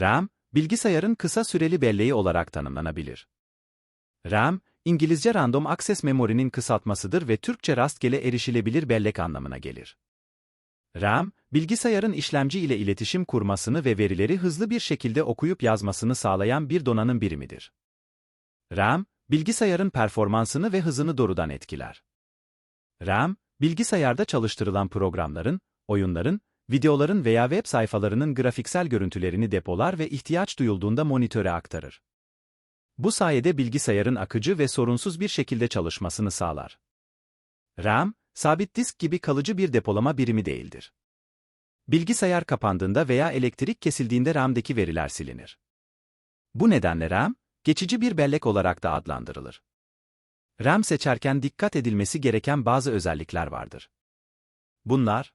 RAM, bilgisayarın kısa süreli belleği olarak tanımlanabilir. RAM, İngilizce Random Access Memory'nin kısaltmasıdır ve Türkçe rastgele erişilebilir bellek anlamına gelir. RAM, bilgisayarın işlemci ile iletişim kurmasını ve verileri hızlı bir şekilde okuyup yazmasını sağlayan bir donanım birimidir. RAM, bilgisayarın performansını ve hızını doğrudan etkiler. RAM, bilgisayarda çalıştırılan programların, oyunların, videoların veya web sayfalarının grafiksel görüntülerini depolar ve ihtiyaç duyulduğunda monitöre aktarır. Bu sayede bilgisayarın akıcı ve sorunsuz bir şekilde çalışmasını sağlar. RAM, sabit disk gibi kalıcı bir depolama birimi değildir. Bilgisayar kapandığında veya elektrik kesildiğinde RAM'deki veriler silinir. Bu nedenle RAM, geçici bir bellek olarak da adlandırılır. RAM seçerken dikkat edilmesi gereken bazı özellikler vardır. Bunlar,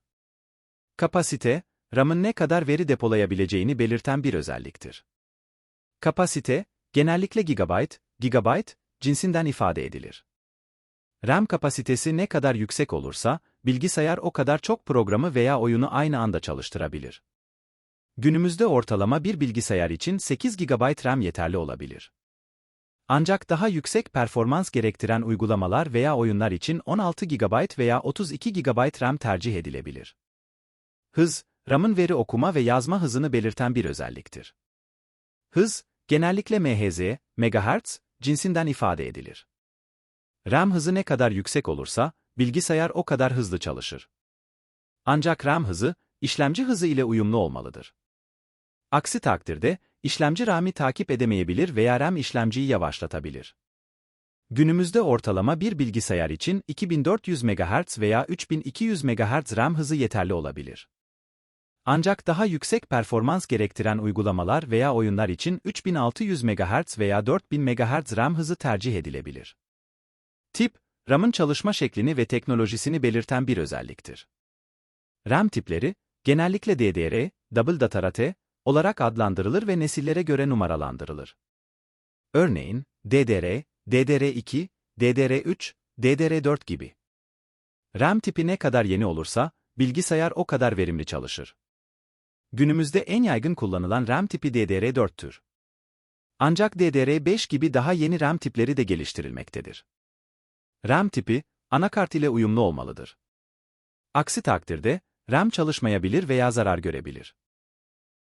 kapasite, RAM'ın ne kadar veri depolayabileceğini belirten bir özelliktir. Kapasite, genellikle gigabyte, gigabyte cinsinden ifade edilir. RAM kapasitesi ne kadar yüksek olursa, bilgisayar o kadar çok programı veya oyunu aynı anda çalıştırabilir. Günümüzde ortalama bir bilgisayar için 8 GB RAM yeterli olabilir. Ancak daha yüksek performans gerektiren uygulamalar veya oyunlar için 16 GB veya 32 GB RAM tercih edilebilir. Hız, RAM'ın veri okuma ve yazma hızını belirten bir özelliktir. Hız, genellikle MHz, MHz cinsinden ifade edilir. RAM hızı ne kadar yüksek olursa, bilgisayar o kadar hızlı çalışır. Ancak RAM hızı, işlemci hızı ile uyumlu olmalıdır. Aksi takdirde, işlemci RAM'i takip edemeyebilir veya RAM işlemciyi yavaşlatabilir. Günümüzde ortalama bir bilgisayar için 2400 MHz veya 3200 MHz RAM hızı yeterli olabilir. Ancak daha yüksek performans gerektiren uygulamalar veya oyunlar için 3600 MHz veya 4000 MHz RAM hızı tercih edilebilir. Tip, RAM'ın çalışma şeklini ve teknolojisini belirten bir özelliktir. RAM tipleri, genellikle DDR, Double Data Rate olarak adlandırılır ve nesillere göre numaralandırılır. Örneğin, DDR, DDR2, DDR3, DDR4 gibi. RAM tipi ne kadar yeni olursa, bilgisayar o kadar verimli çalışır. Günümüzde en yaygın kullanılan RAM tipi DDR4'tür. Ancak DDR5 gibi daha yeni RAM tipleri de geliştirilmektedir. RAM tipi, anakart ile uyumlu olmalıdır. Aksi takdirde, RAM çalışmayabilir veya zarar görebilir.